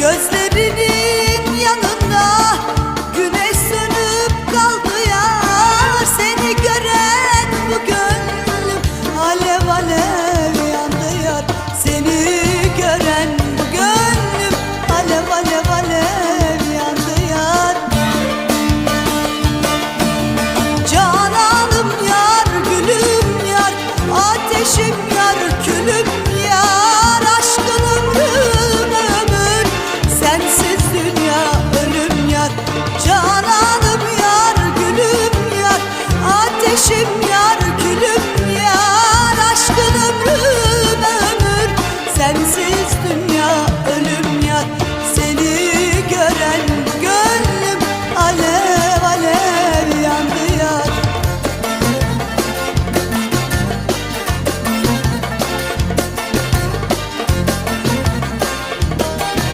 Gözlerinin yanında güneş sönüp kaldı ya Seni gören bu gönlüm alev alev yandı yar. Seni gören bu gönlüm alev alev alev yandı yar. Cananım yar gülüm yar ateşim dünya ölüm yat